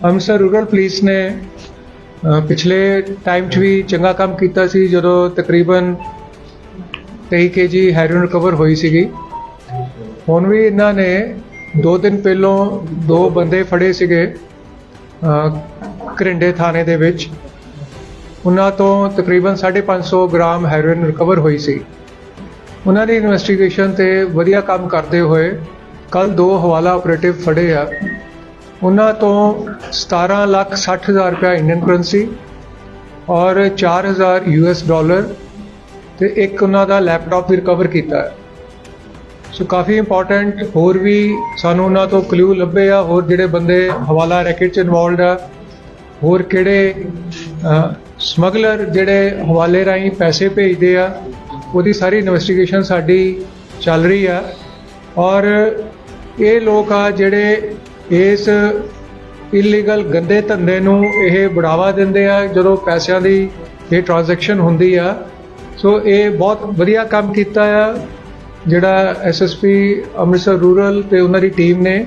Amritsar rural police ਨੇ ਪਿਛਲੇ time 'ਚ ਵੀ ਚੰਗਾ ਕੰਮ ਕੀਤਾ ਸੀ ਜਦੋਂ ਤਕਰੀਬਨ 23 ਕੇਜੀ ਹੈਰੋਇਨ ਰਿਕਵਰ ਹੋਈ ਸੀਗੀ। ਹੁਣ ਵੀ ਇਹਨਾਂ ਨੇ ਦੋ ਦਿਨ ਪਹਿਲੋਂ ਦੋ ਬੰਦੇ ਫੜੇ ਸੀਗੇ ਅ, ਕਰਿੰਡੇ ਥਾਣੇ ਦੇ ਵਿੱਚ। ਉਹਨਾਂ ਤੋਂ ਤਕਰੀਬਨ 550 ਗ੍ਰਾਮ ਹੈਰੋਇਨ ਰਿਕਵਰ ਹੋਈ ਸੀ। ਉਹਨਾਂ ਦੀ ਇਨਵੈਸਟੀਗੇਸ਼ਨ ਤੇ ਵਧੀਆ ਕੰਮ ਕਰਦੇ ਹੋਏ ਕੱਲ ਦੋ ਹਵਾਲਾ ਆਪਰੇਟਿਵ ਫੜੇ ਆ। ਉਹਨਾਂ ਤੋਂ 17 ਲੱਖ 60 ਹਜ਼ਾਰ ਰੁਪਇਆ ਇੰਡੀਅਨ ਕਰੰਸੀ ਔਰ 4000 ਯੂਐਸ ਡਾਲਰ ਤੇ ਇੱਕ ਉਹਨਾਂ ਦਾ ਲੈਪਟਾਪ ਵੀ ਰਿਕਵਰ ਕੀਤਾ ਹੈ। ਸੋ ਕਾਫੀ ਇੰਪੋਰਟੈਂਟ ਹੋਰ ਵੀ ਸਾਨੂੰ ਉਹਨਾਂ ਤੋਂ ਕਲੂ ਲੱਭੇ ਆ, ਹੋਰ ਜਿਹੜੇ ਬੰਦੇ ਹਵਾਲਾ ਰੈਕੇਟ ਚ ਇਨਵੋਲਡ ਆ, ਹੋਰ ਕਿਹੜੇ ਸਮਗਲਰ ਜਿਹੜੇ ਹਵਾਲੇ ਰਾਹੀਂ ਪੈਸੇ ਭੇਜਦੇ ਆ, ਉਹਦੀ ਸਾਰੀ ਇਨਵੈਸਟੀਗੇਸ਼ਨ ਸਾਡੀ ਚੱਲ ਰਹੀ ਆ। ਔਰ ਇਹ ਲੋਕ ਆ ਜਿਹੜੇ ਇਸ ਇਲੀਗਲ ਗੰਦੇ ਧੰਦੇ ਨੂੰ ਇਹ ਬੜਾਵਾ ਦਿੰਦੇ ਆ, ਜਦੋਂ ਪੈਸਿਆਂ ਦੀ ਇਹ ਟ੍ਰਾਂਜੈਕਸ਼ਨ ਹੁੰਦੀ ਆ। ਸੋ ਇਹ ਬਹੁਤ ਵਧੀਆ ਕੰਮ ਕੀਤਾ ਆ, ਜਿਹੜਾ ਐਸਐਸਪੀ ਅੰਮ੍ਰਿਤਸਰ ਰੂਰਲ ਤੇ ਉਹਨਾਂ ਦੀ ਟੀਮ ਨੇ।